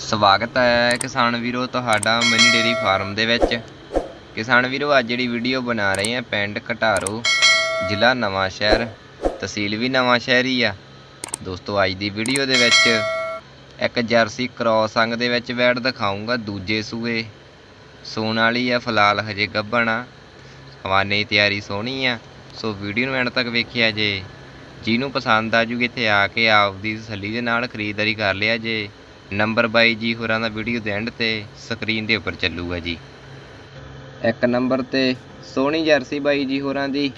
ਸਵਾਗਤ ਹੈ ਕਿਸਾਨ ਵੀਰੋ ਤੁਹਾਡਾ ਮਿਨੀ ਡੇਰੀ ਫਾਰਮ ਦੇ ਵਿੱਚ। ਕਿਸਾਨ ਵੀਰੋ, ਅੱਜ ਜਿਹੜੀ ਵੀਡੀਓ ਬਣਾ ਰਹੇ ਆ ਪਿੰਡ ਘਟਾਰੋ, ਜ਼ਿਲ੍ਹਾ ਨਵਾਂ ਸ਼ਹਿਰ। ਤਹਿਸੀਲ ਵੀ ਨਵਾਂ ਸ਼ਹਿਰ ਹੀ ਆ। ਦੋਸਤੋ, ਅੱਜ ਦੀ ਵੀਡੀਓ ਦੇ ਵਿੱਚ ਇੱਕ ਜਰਸੀ ਕ੍ਰੋਸ ਅੰਗ ਦੇ ਵਿੱਚ ਵੈੜ ਦਿਖਾਉਂਗਾ ਦੂਜੇ ਸੂਏ। ਸੂਣ ਵਾਲੀ ਆ, ਫਿਲਹਾਲ ਹਜੇ ਗੱਭਣ ਆ। ਹਵਾਨੇ ਦੀ ਤਿਆਰੀ ਸੋਹਣੀ ਆ। ਸੋ ਵੀਡੀਓ ਨੂੰ ਐਂਡ ਤੱਕ ਵੇਖਿਆ ਜੇ। ਜਿਹਨੂੰ ਪਸੰਦ ਆ ਜੂਗੀ ਇੱਥੇ ਆ ਕੇ ਆਪਦੀ ਤਸੱਲੀ ਦੇ ਨਾਲ ਖਰੀਦਦਾਰੀ ਕਰ ਲਿਆ ਜੇ। ਨੰਬਰ ਬਾਈ ਜੀ ਹੋਰਾਂ ਦਾ ਵੀਡੀਓ ਦੇ ਐਂਡ ਤੇ ਸਕਰੀਨ ਦੇ ਉੱਪਰ ਚੱਲੂਗਾ ਜੀ। ਇੱਕ ਨੰਬਰ ਤੇ ਸੋਹਣੀ ਜਰਸੀ ਬਾਈ ਜੀ ਹੋਰਾਂ ਦੀ,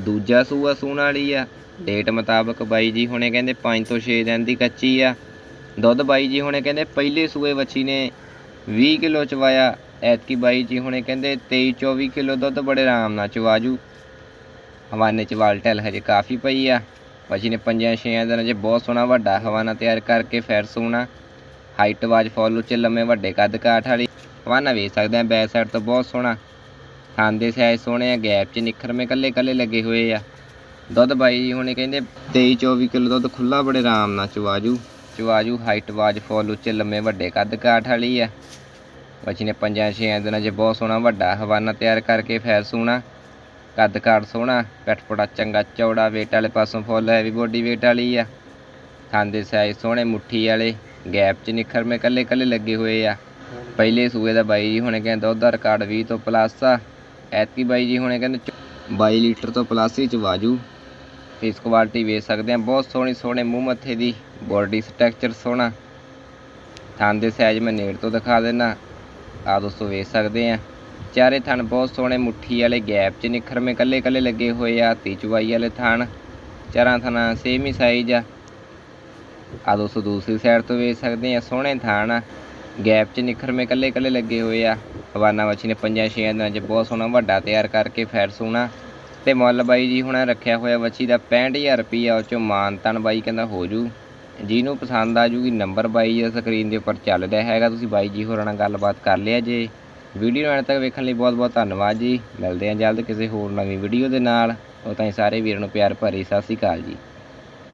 ਦੂਜਾ ਸੂਆ ਸੂਣ ਵਾਲੀ ਆ। ਡੇਟ ਮੁਤਾਬਕ ਬਾਈ ਜੀ ਹੁਣੇ ਕਹਿੰਦੇ 5 ਤੋਂ 6 ਦਿਨ ਦੀ ਕੱਚੀ ਆ। ਦੁੱਧ ਬਾਈ ਜੀ ਹੁਣੇ ਕਹਿੰਦੇ ਪਹਿਲੇ ਸੂਏ ਵੱਛੀ ਨੇ 20 ਕਿਲੋ ਚਵਾਇਆ। ਐਤਕੀ ਬਾਈ ਜੀ ਹੁਣੇ ਕਹਿੰਦੇ 23 24 ਕਿਲੋ ਦੁੱਧ ਬੜੇ ਆਰਾਮ ਨਾਲ ਚਵਾਜੂ। ਹਵਾਨੇ ਚ ਵਾਲਟਲ ਹਜੇ ਕਾਫੀ ਪਈ ਆ। ਵੱਛੀ ਨੇ ਪੰਜਾਂ ਛੇਆਂ ਦਿਨਾਂ 'ਚ ਬਹੁਤ ਸੋਹਣਾ ਵੱਡਾ ਹਵਾਨਾ ਤਿਆਰ ਕਰਕੇ ਫੈਰ ਸੋਹਣਾ ਹਾਈਟ ਵਾਜ ਫੋਲੋ ਉੱਚੇ, ਲੰਮੇ, ਵੱਡੇ ਕੱਦ ਕਾਠ ਵਾਲੀ। ਹਵਾਨਾ ਵੇਖ ਸਕਦੇ ਆ ਬੈਕ ਸਾਈਡ ਤੋਂ ਬਹੁਤ ਸੋਹਣਾ। ਖਾਂਦੇ ਸਾਈਜ਼ ਸੋਹਣੇ ਆ ਗੈਪ 'ਚ ਨਿਖਰਮੇ ਕੱਲੇ ਕੱਲੇ ਲੱਗੇ ਹੋਏ ਆ। ਦੁੱਧ ਬਾਈ ਜੀ ਹੁਣੇ ਕਹਿੰਦੇ 23 24 ਕਿਲੋ ਦੁੱਧ ਖੁੱਲਾ ਬੜੇ ਆਰਾਮ ਨਾਲ ਚਵਾਜੂ ਚਵਾਜੂ ਹਾਈਟ ਵਾਜ ਫੁੱਲ ਉੱਚੇ, ਲੰਮੇ, ਵੱਡੇ ਕੱਦ ਕਾਠ ਵਾਲੀ ਆ। ਬੱਚੀ ਨੇ ਪੰਜਾਂ, ਛੇਆਂ ਦਿਨਾਂ 'ਚ ਬਹੁਤ ਸੋਹਣਾ, ਵੱਡਾ ਹਵਾਨਾ ਤਿਆਰ ਕਰਕੇ ਫੈਰ ਸੋਹਣਾ ਕੱਦ ਕਾਠ ਸੋਹਣਾ ਪਟਪੜਾ ਚੰਗਾ, ਚੌੜਾ ਵੇਟ ਵਾਲੇ ਪਾਸੋਂ ਫੁੱਲ ਹੈਵੀ ਬੋਡੀ ਵੇਟ ਵਾਲੀ ਆ। ਖਾਂਦੇ ਸਾਈਜ਼ ਸੋਹਣੇ, ਮੁੱਠੀ ਵਾਲੇ। ਗੈਪ 'ਚ ਨਿਖਰਮੇ ਕੱਲੇ ਕੱਲੇ ਲੱਗੇ ਹੋਏ ਆ। ਪਹਿਲੇ ਸੂਏ ਦਾ ਬਾਈ ਜੀ ਹੁਣੇ ਕਹਿੰਦੇ ਦੁੱਧ ਦਾ ਰਿਕਾਰਡ 20 ਤੋਂ ਪਲੱਸ ਆ। ਐਤਕੀ ਬਾਈ ਜੀ ਹੁਣੇ ਕਹਿੰਦੇ 22 ਲੀਟਰ ਤੋਂ ਪਲੱਸ ਹੀ ਚ ਵਾਜੂ। ਫੇਸ ਕੁਆਲਿਟੀ ਵੇਖ ਸਕਦੇ ਆ। ਬਹੁਤ ਸੋਹਣੀ ਸੋਹਣੇ ਮੂੰਹ ਮੱਥੇ ਦੀ ਬੋਡੀ ਸਟਰਕਚਰ ਸੋਹਣਾ। ਥਣ ਦੇ ਸਾਈਜ਼ ਮੈਂ ਨੇੜ ਤੋਂ ਦਿਖਾ ਦੇਣਾ ਆ ਦੋਸਤੋ ਵੇਚ ਸਕਦੇ ਆ। ਚਾਰੇ ਥਣ ਬਹੁਤ ਸੋਹਣੇ ਮੁੱਠੀ ਵਾਲੇ ਗੈਪ 'ਚ ਨਿਖਰਮੇ ਕੱਲੇ ਕੱਲੇ ਲੱਗੇ ਹੋਏ ਆ। ਤੀ ਚਵਾਈ ਵਾਲੇ ਥਣ। ਚਾਰਾਂ ਥਣਾ ਸੇਮ ਹੀ ਸਾਈਜ਼ ਆ। ਆ ਦੋਸਤੋ, ਦੂਸਰੀ ਸਾਈਡ ਤੋਂ ਵੇਖ ਸਕਦੇ ਆ ਸੋਹਣੇ ਥਣ ਆ। ਗੈਪ 'ਚ ਨਿਖਰਮੇ ਕੱਲੇ ਕੱਲੇ ਲੱਗੇ ਹੋਏ ਆ। ਹਵਾਨਾ ਵੱਛੀ ਨੇ ਪੰਜਾਂ ਛੇਆਂ ਦਿਨਾਂ 'ਚ ਬਹੁਤ ਸੋਹਣਾ ਵੱਡਾ ਤਿਆਰ ਕਰਕੇ ਫੈਰ ਸੋਹਣਾ ਤੇ ਮੁੱਲ ਬਾਈ ਜੀ ਹੁਣ ਰੱਖਿਆ ਹੋਇਆ ਵੱਛੀ ਦਾ 65000 ਰੁਪਈਆ, ਉਹ ਚੋਂ ਮਾਨਤਨ ਬਾਈ ਕਹਿੰਦਾ ਹੋ ਜੂ। ਜਿਹਨੂੰ ਪਸੰਦ ਆ ਜੂਗੀ ਨੰਬਰ ਬਾਈ ਜੀ ਸਕਰੀਨ ਦੇ ਉੱਪਰ ਚੱਲ ਰਿਹਾ ਹੈਗਾ। ਤੁਸੀਂ ਬਾਈ ਜੀ ਹੋਰਾਂ ਨਾਲ ਗੱਲਬਾਤ ਕਰ ਲਿਆ ਜੇ। ਵੀਡੀਓ ਨੂੰ ਅੰਤ ਤੱਕ ਵੇਖਣ ਲਈ ਬਹੁਤ ਬਹੁਤ ਧੰਨਵਾਦ ਜੀ। ਮਿਲਦੇ ਹਾਂ ਜਲਦ ਕਿਸੇ ਹੋਰ ਨਵੀਂ ਵੀਡੀਓ ਦੇ ਨਾਲ। ਉਹ ਤਾਂ ਸਾਰੇ ਵੀਰਾਂ ਨੂੰ ਪਿਆਰ ਭਰੀ ਸਤਿ ਸ਼੍ਰੀ ਅਕਾਲ ਜੀ।